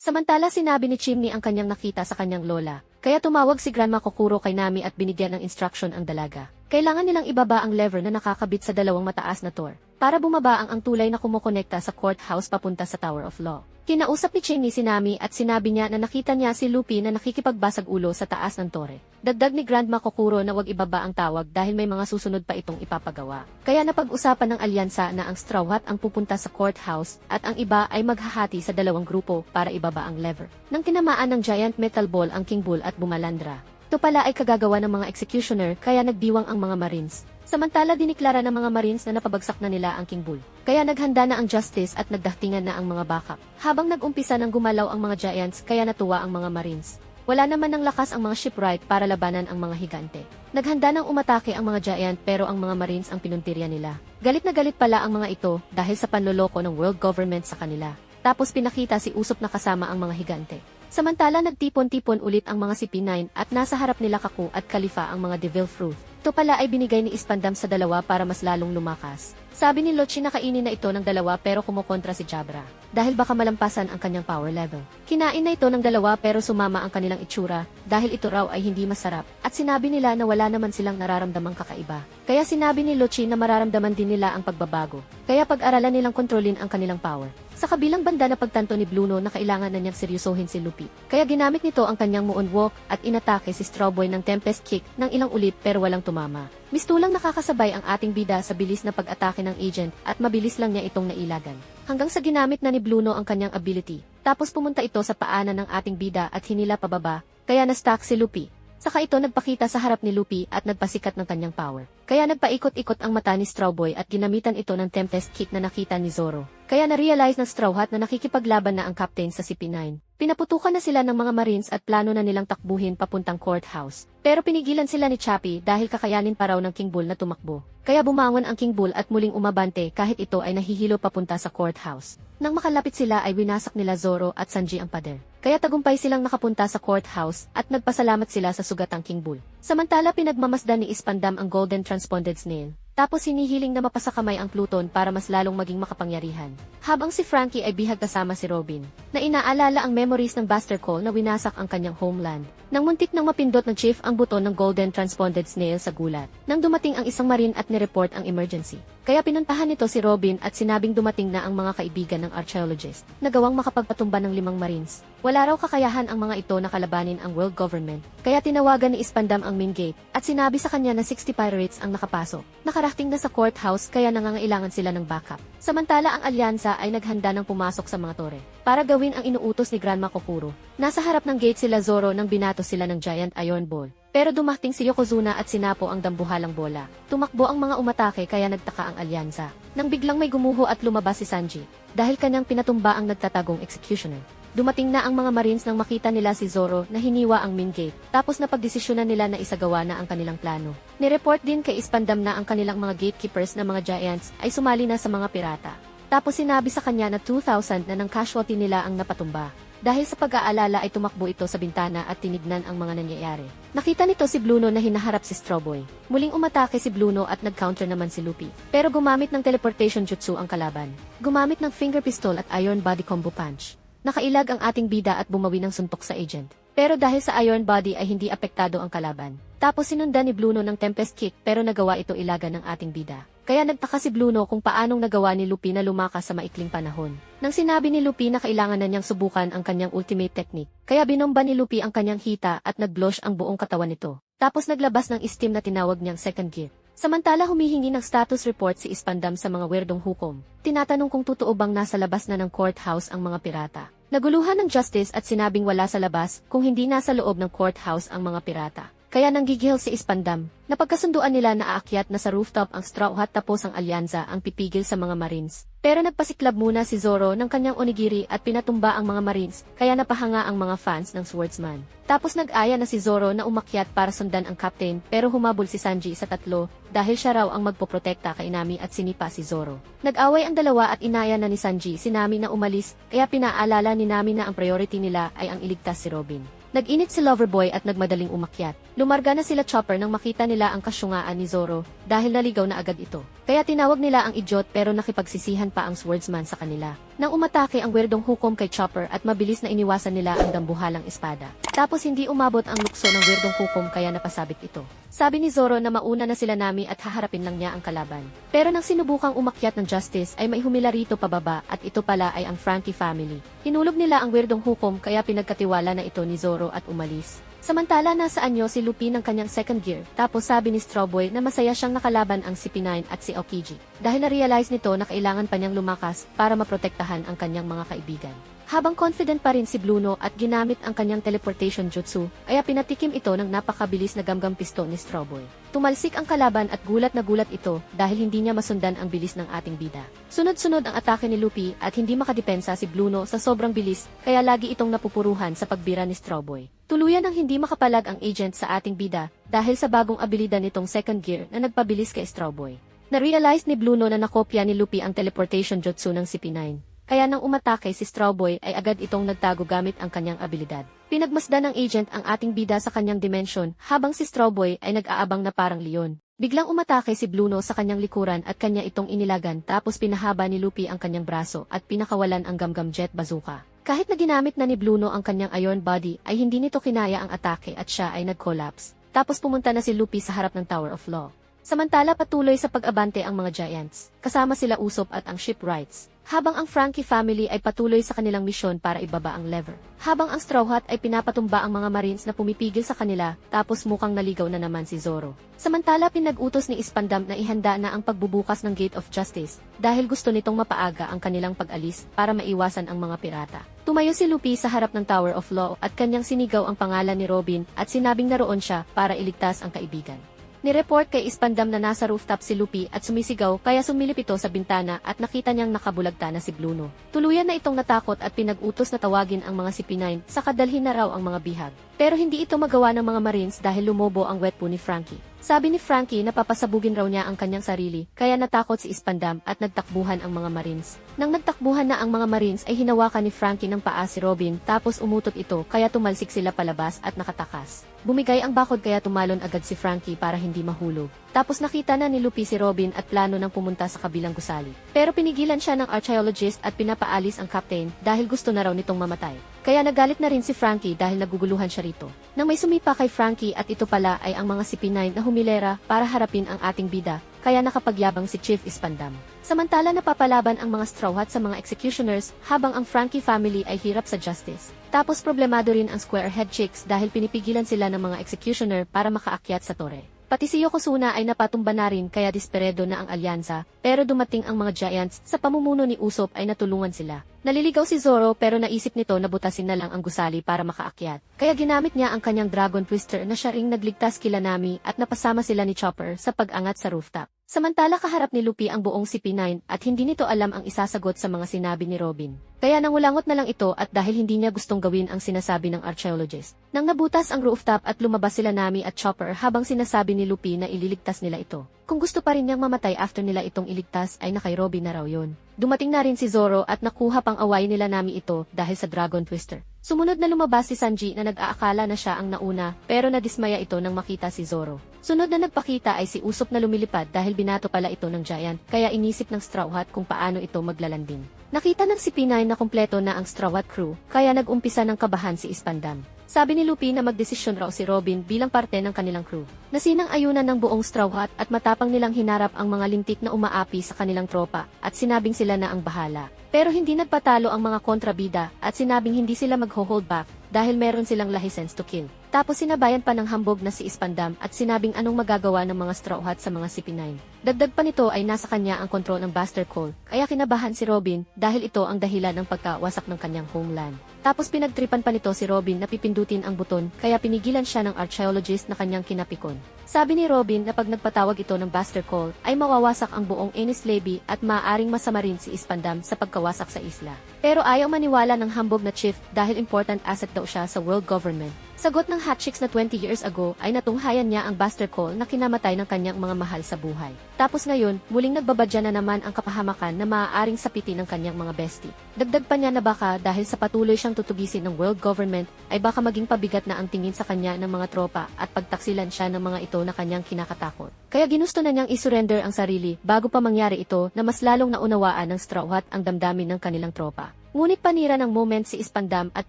Samantala sinabi ni Chimney ang kanyang nakita sa kanyang lola, kaya tumawag si Grandma Kokuro kay Nami at binigyan ng instruction ang dalaga. Kailangan nilang ibaba ang lever na nakakabit sa dalawang mataas na door para bumaba ang ang tulay na kumukonekta sa courthouse papunta sa Tower of Law. Kinausap ni Chimney si Nami at sinabi niya na nakita niya si Lupi na nakikipagbasag ulo sa taas ng tore. Dagdag ni Grandma Kokuro na wag ibaba ang tawag dahil may mga susunod pa itong ipapagawa. Kaya napag-usapan ng alyansa na ang Straw Hat ang pupunta sa courthouse at ang iba ay maghahati sa dalawang grupo para ibaba ang lever. Nang tinamaan ng giant metal ball ang King Bull at bumalandra. Ito pala ay kagagawa ng mga executioner kaya nagdiwang ang mga marines. Samantala diniklara ng mga marines na napabagsak na nila ang King Bull. Kaya naghanda na ang justice at nagdahtingan na ang mga backup. Habang nag-umpisa ng gumalaw ang mga giants kaya natuwa ang mga marines. Wala naman ng lakas ang mga shipwright para labanan ang mga higante. Naghanda ng umatake ang mga giant pero ang mga marines ang pinuntirya nila. Galit na galit pala ang mga ito dahil sa panloloko ng world government sa kanila. Tapos pinakita si Usop na kasama ang mga higante. Samantala nagtipon-tipon ulit ang mga CP9 at nasa harap nila Kaku at Khalifa ang mga Devil Fruit. Ito pala ay binigay ni Ispandam sa dalawa para mas lalong lumakas. Sabi ni Lochi na kainin na ito ng dalawa pero kumukontra si Jabra. Dahil baka malampasan ang kanyang power level. Kinain na ito ng dalawa pero sumama ang kanilang itsura dahil ito raw ay hindi masarap. At sinabi nila na wala naman silang nararamdamang kakaiba. Kaya sinabi ni Lochi na mararamdaman din nila ang pagbabago. Kaya pag-aralan nilang kontrolin ang kanilang power. Sa kabilang banda na pagtanto ni Bluno na kailangan na niyang seryosohin si Lupi. Kaya ginamit nito ang kanyang moonwalk at inatake si Strawboy ng Tempest Kick ng ilang ulit pero walang tumama. Mistulang nakakasabay ang ating bida sa bilis na pag-atake ng agent at mabilis lang niya itong nailagan. Hanggang sa ginamit na ni Bluno ang kanyang ability. Tapos pumunta ito sa paanan ng ating bida at hinila pababa, kaya na-stack si Lupi. Saka ito nagpakita sa harap ni Lupi at nagpasikat ng kanyang power. Kaya nagpaikot-ikot ang mata ni Strawboy at ginamitan ito ng Tempest Kick na nakita ni Zoro. Kaya na-realize ng Straw Hat na nakikipaglaban na ang captain sa CP9. Pinaputukan na sila ng mga marines at plano na nilang takbuhin papuntang courthouse. Pero pinigilan sila ni Chappie dahil kakayanin pa raw ng King Bull na tumakbo. Kaya bumangon ang King Bull at muling umabante kahit ito ay nahihilo papunta sa courthouse. Nang makalapit sila ay winasak nila Zoro at Sanji ang pader. Kaya tagumpay silang nakapunta sa courthouse at nagpasalamat sila sa sugatang King Bull. Samantala pinagmamasdan ni Ispandam ang Golden Transponded Snail. Tapos hinihiling na mapasakamay ang Pluton para mas lalong maging makapangyarihan. Habang si Frankie ay bihag kasama si Robin, na inaalala ang memories ng Buster Call na winasak ang kanyang homeland. Nang muntik nang mapindot ng chief ang buton ng Golden Transponded Snail sa gulat, nang dumating ang isang marine at nireport ang emergency. Kaya pinuntahan nito si Robin at sinabing dumating na ang mga kaibigan ng archaeologist, na gawang makapagpatumba ng limang marines. Wala raw kakayahan ang mga ito na kalabanin ang world government, kaya tinawagan ni Ispandam ang main gate, at sinabi sa kanya na 60 pirates ang nakapasok. Nakarafting na sa courthouse kaya nangangailangan sila ng backup. Samantala ang alyansa ay naghanda ng pumasok sa mga tore, para gawin ang inuutos ni Grandma Kokuro. Nasa harap ng gate sila Zoro nang binato sila ng giant iron ball. Pero dumating si Yokozuna at sinapo ang dambuhalang bola. Tumakbo ang mga umatake kaya nagtaka ang alyansa. Nang biglang may gumuho at lumabas si Sanji, dahil kanyang pinatumba ang nagtatagong executioner. Dumating na ang mga marines nang makita nila si Zoro na hiniwa ang main gate, tapos napagdesisyonan nila na isagawa na ang kanilang plano. Nireport din kay Ispandam na ang kanilang mga gatekeepers na mga giants ay sumali na sa mga pirata. Tapos sinabi sa kanya na 2,000 na ng casualty nila ang napatumba. Dahil sa pag-aalala ay tumakbo ito sa bintana at tinignan ang mga nangyayari. Nakita nito si Bluno na hinaharap si Strawboy. Muling umatake si Bluno at nag-counter naman si Lupi. Pero gumamit ng teleportation jutsu ang kalaban. Gumamit ng finger pistol at iron body combo punch. Nakailag ang ating bida at bumawi ng suntok sa agent. Pero dahil sa iron body ay hindi apektado ang kalaban. Tapos sinundan ni Bluno ng Tempest Kick pero nagawa ito ilaga ng ating bida. Kaya nagtaka si Bluno kung paanong nagawa ni Lupi na lumakas sa maikling panahon. Nang sinabi ni Lupi na kailangan na niyang subukan ang kanyang ultimate technique, kaya binomba ni Lupi ang kanyang hita at nag-blush ang buong katawan nito. Tapos naglabas ng steam na tinawag niyang second gear. Samantala humihingi ng status report si Ispandam sa mga werdong hukom. Tinatanong kung totoo bang nasa labas na ng courthouse ang mga pirata. Naguluhan ng justice at sinabing wala sa labas kung hindi nasa loob ng courthouse ang mga pirata. Kaya nanggigil si Ispandam. Napagkasunduan nila na aakyat na sa rooftop ang Straw Hat tapos ang alyansa ang pipigil sa mga marines. Pero nagpasiklab muna si Zoro ng kanyang onigiri at pinatumba ang mga marines, kaya napahanga ang mga fans ng swordsman. Tapos nag-aya na si Zoro na umakyat para sundan ang captain pero humabol si Sanji sa tatlo dahil siya raw ang magpoprotekta kay Nami at sinipa si Zoro. Nag-away ang dalawa at inaya na ni Sanji si Nami na umalis kaya pinaalala ni Nami na ang priority nila ay ang iligtas si Robin. Nag-init si Loverboy at nagmadaling umakyat. Lumarga na sila Chopper nang makita nila ang kasyungaan ni Zoro, dahil naligaw na agad ito. Kaya tinawag nila ang idiot pero nakipagsisihan pa ang swordsman sa kanila. Nang umatake ang werdong hukom kay Chopper at mabilis na iniwasan nila ang dambuhalang espada. Tapos hindi umabot ang lukso ng werdong hukom kaya napasabit ito. Sabi ni Zoro na mauna na sila nami at haharapin lang niya ang kalaban. Pero nang sinubukang umakyat ng Justice ay may humila rito pababa at ito pala ay ang Frankie family. Hinulog nila ang werdong hukom kaya pinagkatiwala na ito ni Zoro at umalis. Samantala nasa anyo si Lupin ng kanyang second gear, tapos sabi ni Strawboy na masaya siyang nakalaban ang CP9 at si Aokiji. Dahil na-realize nito na kailangan pa niyang lumakas para maprotektahan ang kanyang mga kaibigan. Habang confident pa rin si Bluno at ginamit ang kanyang teleportation jutsu, kaya pinatikim ito ng napakabilis na gamgam pisto ni Strawboy. Tumalsik ang kalaban at gulat na gulat ito dahil hindi niya masundan ang bilis ng ating bida. Sunod-sunod ang atake ni Luffy at hindi makadepensa si Bluno sa sobrang bilis kaya lagi itong napupuruhan sa pagbira ni Strawboy. Tuluyan ang hindi makapalag ang agent sa ating bida dahil sa bagong abilidad nitong second gear na nagpabilis kay Strawboy. Na-realize ni Bluno na nakopya ni Luffy ang teleportation jutsu ng CP9. Kaya nang umatake si Strawboy ay agad itong nagtago gamit ang kanyang abilidad. Pinagmasdan ng agent ang ating bida sa kanyang dimension habang si Strawboy ay nag-aabang na parang leon. Biglang umatake si Bluno sa kanyang likuran at kanya itong inilagan tapos pinahaba ni Luffy ang kanyang braso at pinakawalan ang gamgam jet bazooka. Kahit na ginamit na ni Bluno ang kanyang iron body ay hindi nito kinaya ang atake at siya ay nag-collapse. Tapos pumunta na si Luffy sa harap ng Tower of Law. Samantala patuloy sa pag-abante ang mga Giants, kasama sila Usopp at ang Shipwrights, habang ang Frankie family ay patuloy sa kanilang misyon para ibaba ang lever. Habang ang Straw Hat ay pinapatumba ang mga Marines na pumipigil sa kanila, tapos mukhang naligaw na naman si Zoro. Samantala pinag-utos ni Ispandam na ihanda na ang pagbubukas ng Gate of Justice, dahil gusto nitong mapaaga ang kanilang pag-alis para maiwasan ang mga pirata. Tumayo si Luffy sa harap ng Tower of Law at kanyang sinigaw ang pangalan ni Robin at sinabing naroon siya para iligtas ang kaibigan. Nireport kay Ispandam na nasa rooftop si Lupi at sumisigaw kaya sumilip ito sa bintana at nakita niyang nakabulagta na si Bluno. Tuluyan na itong natakot at pinag-utos na tawagin ang mga CP9 sa kadalhin na raw ang mga bihag. Pero hindi ito magawa ng mga Marines dahil lumobo ang wet po ni Frankie. Sabi ni Frankie na papasabugin raw niya ang kanyang sarili, kaya natakot si Ispandam at nagtakbuhan ang mga Marines. Nang nagtakbuhan na ang mga Marines ay hinawakan ni Frankie ng paa si Robin tapos umutot ito kaya tumalsik sila palabas at nakatakas. Bumigay ang bakod kaya tumalon agad si Frankie para hindi mahulog. Tapos nakita na ni Luffy si Robin at plano ng pumunta sa kabilang gusali. Pero pinigilan siya ng archaeologist at pinapaalis ang captain dahil gusto na raw nitong mamatay. Kaya nagalit na rin si Frankie dahil naguguluhan siya rito. Nang may sumipa kay Frankie at ito pala ay ang mga CP9 na humilera para harapin ang ating bida, kaya nakapagyabang si Chief Ispandam. Samantala napapalaban ang mga Straw Hat sa mga executioners habang ang Frankie family ay hirap sa justice. Tapos problemado rin ang Squarehead Chicks dahil pinipigilan sila ng mga executioner para makaakyat sa tore. Pati si Yokozuna ay napatumba na rin kaya disperedo na ang alyansa, pero dumating ang mga Giants sa pamumuno ni Usopp ay natulungan sila. Naliligaw si Zoro pero naisip nito na butasin na lang ang gusali para makaakyat. Kaya ginamit niya ang kanyang Dragon Twister na siya ring nagligtas kila Nami at napasama sila ni Chopper sa pag-angat sa rooftop. Samantala kaharap ni Luffy ang buong CP9 at hindi nito alam ang isasagot sa mga sinabi ni Robin. Kaya nangulangot na lang ito at dahil hindi niya gustong gawin ang sinasabi ng archaeologist. Nang nabutas ang rooftop at lumabas sila Nami at Chopper habang sinasabi ni Luffy na ililigtas nila ito. Kung gusto pa rin niyang mamatay after nila itong iligtas ay na kay Robin na raw yun. Dumating na rin si Zoro at nakuha pang away nila Nami ito dahil sa Dragon Twister. Sumunod na lumabas si Sanji na nag-aakala na siya ang nauna pero nadismaya ito nang makita si Zoro. Sunod na nagpakita ay si Usopp na lumilipad dahil binato pala ito ng Giant kaya inisip ng Straw Hat kung paano ito maglalanding. Nakita ng si P9 na kumpleto na ang Straw Hat crew kaya nag-umpisa ng kabahan si Ispandam. Sabi ni Luffy na magdesisyon raw si Robin bilang parte ng kanilang crew. Nasinang ayunan ng buong Straw Hat at matapang nilang hinarap ang mga lintik na umaapi sa kanilang tropa at sinabing sila na ang bahala. Pero hindi nagpatalo ang mga kontrabida at sinabing hindi sila mag-hold back dahil meron silang license to kill. Tapos sinabayan pa ng hambog na si Ispandam at sinabing anong magagawa ng mga Straw Hat sa mga CP9. Dagdag pa nito ay nasa kanya ang kontrol ng Buster Call, kaya kinabahan si Robin dahil ito ang dahilan ng pagkawasak ng kanyang homeland. Tapos pinagtripan pa nito si Robin na pipindutin ang buton kaya pinigilan siya ng archaeologist na kanyang kinapikon. Sabi ni Robin na pag nagpatawag ito ng Buster Call ay mawawasak ang buong Ennis Levy at maaaring masama rin si Ispandam sa pagkawasak sa isla. Pero ayaw maniwala ng hambog na chief dahil important asset daw siya sa world government. Sagot ng hot chicks na 20 years ago ay natunghayan niya ang Buster Call na kinamatay ng kanyang mga mahal sa buhay. Tapos ngayon, muling nagbabadya na naman ang kapahamakan na maaaring sapitin ng kanyang mga bestie. Dagdag pa niya na baka dahil sa patuloy siyang tutugisin ng world government ay baka maging pabigat na ang tingin sa kanya ng mga tropa at pagtaksilan siya ng mga ito na kanyang kinakatakot. Kaya ginusto na niyang isurrender ang sarili bago pa mangyari ito na mas lalong naunawaan ng Straw Hat ang damdamin ng kanilang tropa. Ngunit panira ng moment si Ispandam at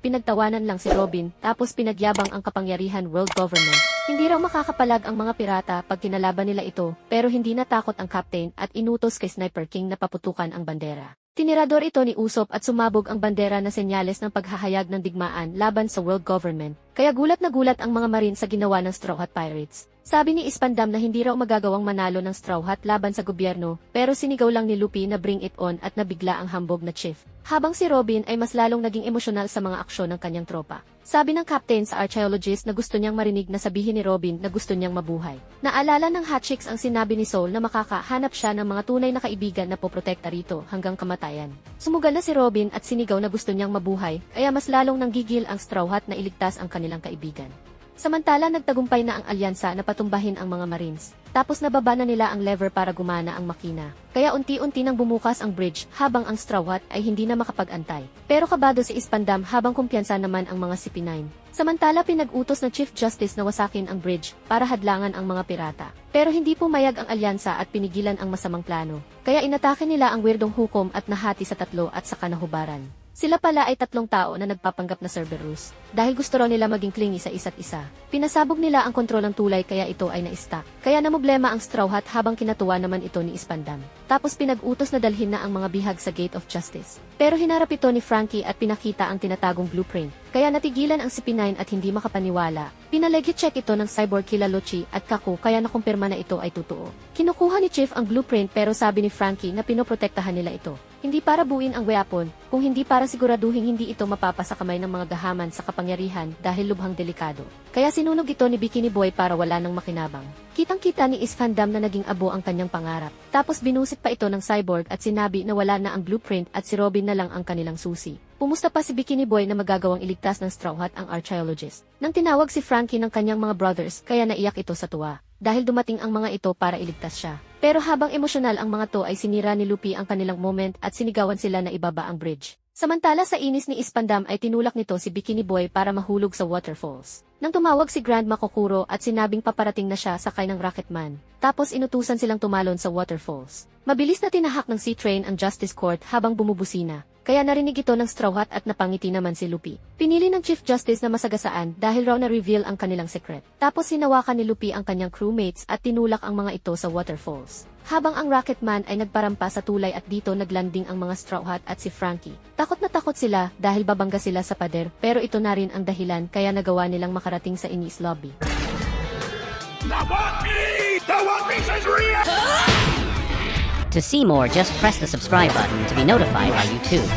pinagtawanan lang si Robin tapos pinagyabang ang kapangyarihan world government. Hindi raw makakapalag ang mga pirata pag kinalaban nila ito pero hindi natakot ang captain at inutos kay Sniper King na paputukan ang bandera. Tinirador ito ni Usop at sumabog ang bandera na senyales ng paghahayag ng digmaan laban sa world government. Kaya gulat na gulat ang mga marin sa ginawa ng Straw Hat Pirates. Sabi ni Ispandam na hindi raw magagawang manalo ng Straw Hat laban sa gobyerno, pero sinigaw lang ni Lupi na bring it on at nabigla ang hambog na chief. Habang si Robin ay mas lalong naging emosyonal sa mga aksyon ng kanyang tropa. Sabi ng captain sa archaeologist na gusto niyang marinig na sabihin ni Robin na gusto niyang mabuhay. Naalala ng hot chicks ang sinabi ni Soul na makakahanap siya ng mga tunay na kaibigan na poprotekta rito hanggang kamatayan. Sumugal na si Robin at sinigaw na gusto niyang mabuhay, kaya mas lalong nanggigil ang Straw Hat na iligtas ang kanilang kaibigan. Samantala nagtagumpay na ang alyansa na patumbahin ang mga Marines. Tapos nababa na nila ang lever para gumana ang makina. Kaya unti-unti nang bumukas ang bridge habang ang Straw Hat ay hindi na makapag-antay. Pero kabado si Ispandam habang kumpiyansa naman ang mga CP9. Samantala pinag-utos ng Chief Justice na wasakin ang bridge para hadlangan ang mga pirata. Pero hindi pumayag ang alyansa at pinigilan ang masamang plano. Kaya inatake nila ang weirdong hukom at nahati sa tatlo at saka nahubaran. Sila pala ay tatlong tao na nagpapanggap na Cerberus, dahil gusto raw nila maging clingy sa isa't isa. Pinasabog nila ang kontrol ng tulay kaya ito ay na-stack. Kaya namoblema ang Straw Hat habang kinatuwa naman ito ni Ispandam. Tapos pinag-utos na dalhin na ang mga bihag sa Gate of Justice. Pero hinarap ito ni Frankie at pinakita ang tinatagong blueprint. Kaya natigilan ang CP9 at hindi makapaniwala. Pinalegit check ito ng cyborg kila Luchi at Kaku kaya nakumpirma na ito ay totoo. Kinukuha ni Chief ang blueprint pero sabi ni Frankie na pinoprotektahan nila ito. Hindi para buuin ang weapon, kung hindi para siguraduhin hindi ito mapapa sa kamay ng mga gahaman sa kapangyarihan dahil lubhang delikado. Kaya sinunog ito ni Bikini Boy para wala nang makinabang. Kitang-kita ni Isfandam na naging abo ang kanyang pangarap. Tapos binusit pa ito ng cyborg at sinabi na wala na ang blueprint at si Robin na lang ang kanilang susi. Pumusta pa si Bikini Boy na magagawang iligtas ng Straw Hat ang archaeologist. Nang tinawag si Frankie ng kanyang mga brothers kaya naiyak ito sa tuwa. Dahil dumating ang mga ito para iligtas siya. Pero habang emosyonal ang mga to ay sinira ni Lupi ang kanilang moment at sinigawan sila na ibaba ang bridge. Samantala sa inis ni Ispandam ay tinulak nito si Bikini Boy para mahulog sa waterfalls. Nang tumawag si Grandma Kokuro at sinabing paparating na siya sakay ng Rocketman. Tapos inutusan silang tumalon sa waterfalls. Mabilis na tinahak ng Sea Train ang Justice Court habang bumubusina. Kaya narinig ito ng Straw Hat at napangiti naman si Lupi. Pinili ng Chief Justice na masagasaan dahil raw na-reveal ang kanilang secret. Tapos hinawakan ni Lupi ang kanyang crewmates at tinulak ang mga ito sa waterfalls. Habang ang Rocketman ay nagparampa sa tulay at dito naglanding ang mga Straw Hat at si Frankie. Takot na takot sila dahil babangga sila sa pader pero ito na rin ang dahilan kaya nagawa nilang makarating makarating sa Inis Lobby. To see more, just press the subscribe button to be notified by YouTube.